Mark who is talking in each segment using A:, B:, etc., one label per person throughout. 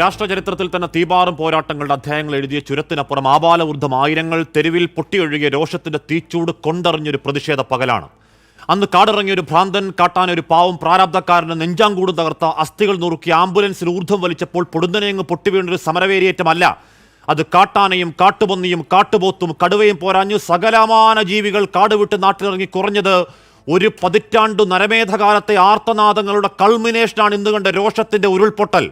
A: രാഷ്ട്രചരിത്രത്തിൽ തന്നെ തീപാറും പോരാട്ടങ്ങളുടെ അധ്യായങ്ങൾ എഴുതിയ ചുരത്തിനപ്പുറം ആപാലവൃദ്ധം ആയിരങ്ങൾ തെരുവിൽ പൊട്ടിയൊഴുകിയ രോഷത്തിന്റെ തീച്ചൂട് കൊണ്ടറിഞ്ഞൊരു പ്രതിഷേധ പകലാണ്. അന്ന് കാടിറങ്ങിയ ഒരു ഭ്രാന്തൻ കാട്ടാൻ ഒരു പാവം പ്രാരാബ്ധക്കാരന് നെഞ്ചാങ്കൂട് തകർത്ത അസ്ഥികൾ നുറുക്കി ആംബുലൻസിൽ ഊർധ്വം വലിച്ചപ്പോൾ പൊടുന്നനെയങ്ങ് പൊട്ടിവീണൊരു സമരവേരിയേറ്റമല്ല. അത് കാട്ടാനയും കാട്ടുപന്നിയും കാട്ടുപോത്തും കടുവയും പോരാഞ്ഞു സകലമാന ജീവികൾ കാടുവിട്ട് നാട്ടിലിറങ്ങി കുറഞ്ഞത് ഒരു പതിറ്റാണ്ടു നരമേധകാലത്തെ ആർത്തനാദങ്ങളുടെ കൾമിനേഷനാണ് ഇന്ന് കണ്ട രോഷത്തിന്റെ ഉരുൾപൊട്ടൽ.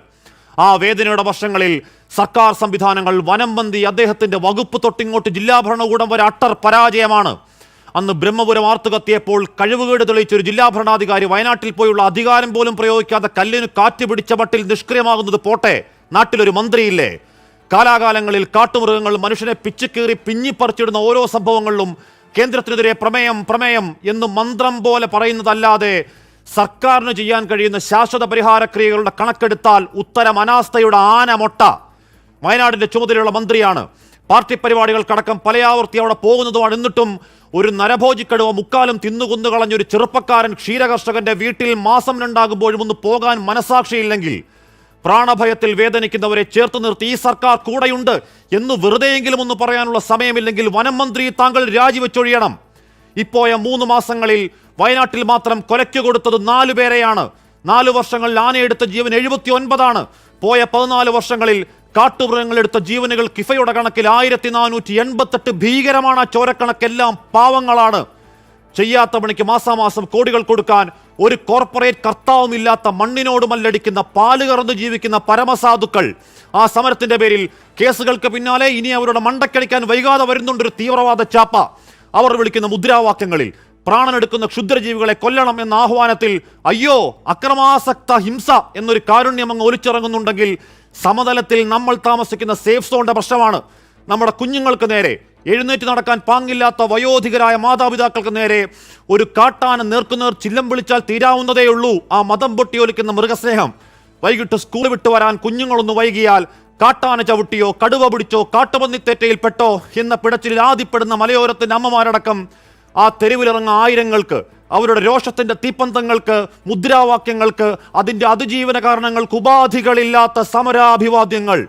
A: ആ വേദനയുടെ വർഷങ്ങളിൽ സർക്കാർ സംവിധാനങ്ങൾ വനം അദ്ദേഹത്തിന്റെ വകുപ്പ് തൊട്ടിങ്ങോട്ട് ജില്ലാ ഭരണകൂടം വരെ അട്ടർ പരാജയമാണ്. അന്ന് ബ്രഹ്മപുരം ആർത്തുകത്തിയപ്പോൾ കഴിവുകേട് തെളിയിച്ചൊരു ജില്ലാ ഭരണാധികാരി വയനാട്ടിൽ പോയുള്ള അധികാരം പോലും പ്രയോഗിക്കാതെ കല്ലിന് കാറ്റ് പിടിച്ച മട്ടിൽ നിഷ്ക്രിയമാകുന്നത് പോട്ടെ നാട്ടിലൊരു മന്ത്രിയില്ലേ? കാലാകാലങ്ങളിൽ കാട്ടുമൃഗങ്ങൾ മനുഷ്യനെ പിച്ചിക്കീറി പിഞ്ഞിപ്പറിച്ചിടുന്ന ഓരോ സംഭവങ്ങളിലും കേന്ദ്രത്തിനെതിരെ പ്രമേയം പ്രമേയം എന്ന് മന്ത്രം പോലെ പറയുന്നതല്ലാതെ സർക്കാരിന് ചെയ്യാൻ കഴിയുന്ന ശാശ്വത പരിഹാര ക്രിയകളുടെ കണക്കെടുത്താൽ ഉത്തരം അനാസ്ഥയുടെ ആനമൊട്ട വയനാടിന്റെ ചുമതലയുള്ള മന്ത്രിയാണ്. പാർട്ടി പരിപാടികൾക്കടക്കം പലയാവർത്തി അവിടെ പോകുന്നതുമാണ്. എന്നിട്ടും ഒരു നരഭോജിക്കടുവ മുക്കാലും തിന്നുകുന്നു കളഞ്ഞൊരു ചെറുപ്പക്കാരൻ ക്ഷീരകർഷകന്റെ വീട്ടിൽ മാസം രണ്ടാകുമ്പോഴും ഒന്ന് പോകാൻ മനസാക്ഷിയില്ലെങ്കിൽ പ്രാണഭയത്തിൽ വേദനിക്കുന്നവരെ ചേർത്ത് നിർത്തി ഈ സർക്കാർ കൂടെയുണ്ട് എന്ന് വെറുതെയെങ്കിലും ഒന്ന് പറയാനുള്ള സമയമില്ലെങ്കിൽ വനം മന്ത്രി താങ്കൾ രാജിവെച്ചൊഴിയണം. ഇപ്പോയ മൂന്ന് മാസങ്ങളിൽ വയനാട്ടിൽ മാത്രം കൊലയ്ക്ക് കൊടുത്തത് നാലു പേരെയാണ്. നാലു വർഷങ്ങളിൽ ആനയെടുത്ത ജീവൻ എഴുപത്തി ഒൻപതാണ് പോയ പതിനാല് വർഷങ്ങളിൽ കാട്ടുമൃഗങ്ങളെടുത്ത ജീവനുകൾ കിഫയുടെ കണക്കിൽ ആയിരത്തി നാനൂറ്റി എൺപത്തെട്ട് ഭീകരമാണ് ചോരക്കണക്കെല്ലാം പാവങ്ങളാണ്. ചെയ്യാത്ത പണിക്ക് മാസാമാസം കോടികൾ കൊടുക്കാൻ ഒരു കോർപ്പറേറ്റ് കർത്താവുമില്ലാത്ത മണ്ണിനോട് മല്ലടിക്കുന്ന പാൽ കറന്ന് ജീവിക്കുന്ന പരമസാധുക്കൾ. ആ സമരത്തിന്റെ പേരിൽ കേസുകൾക്ക് പിന്നാലെ ഇനി അവരുടെ മണ്ടക്കടിക്കാൻ വൈകാതെ വരുന്നുണ്ടൊരു തീവ്രവാദ ചാപ്പ. അവർ വിളിക്കുന്ന മുദ്രാവാക്യങ്ങളിൽ പ്രാണനെടുക്കുന്ന ക്ഷുദ്രജീവികളെ കൊല്ലണം എന്ന ആഹ്വാനത്തിൽ അയ്യോ അക്രമാസക്ത ഹിംസ എന്നൊരു കാരുണ്യം അങ്ങ് ഒലിച്ചിറങ്ങുന്നുണ്ടെങ്കിൽ സമതലത്തിൽ നമ്മൾ താമസിക്കുന്ന സേഫ് സോണിന്റെ പ്രശ്നമാണ്. നമ്മുടെ കുഞ്ഞുങ്ങൾക്ക് നേരെ എഴുന്നേറ്റ് നടക്കാൻ പാങ്ങില്ലാത്ത വയോധികരായ മാതാപിതാക്കൾക്ക് നേരെ ഒരു കാട്ടാന നേർക്കുനേർ ചില്ലം വിളിച്ചാൽ തീരാവുന്നതേയുള്ളൂ ആ മതം പൊട്ടിയൊലിക്കുന്ന മൃഗസ്നേഹം. വൈകിട്ട് സ്കൂൾ വിട്ടു വരാൻ കുഞ്ഞുങ്ങളൊന്ന് വൈകിയാൽ കാട്ടാന ചവിട്ടിയോ കടുവ പിടിച്ചോ കാട്ടുപന്നിത്തേറ്റയിൽപ്പെട്ടോ എന്ന പിടച്ചിൽ ആദിപ്പെടുന്ന മലയോരത്തിന്റെ അമ്മമാരടക്കം ആ തെരുവിലിറങ്ങ ആയിരങ്ങൾക്ക് അവരുടെ രോഷത്തിന്റെ തീപ്പന്തങ്ങൾക്ക് മുദ്രാവാക്യങ്ങൾക്ക് അതിന്റെ അതിജീവന കാരണങ്ങൾക്ക് ഉപാധികളില്ലാത്ത സമരാഭിവാദ്യങ്ങൾ.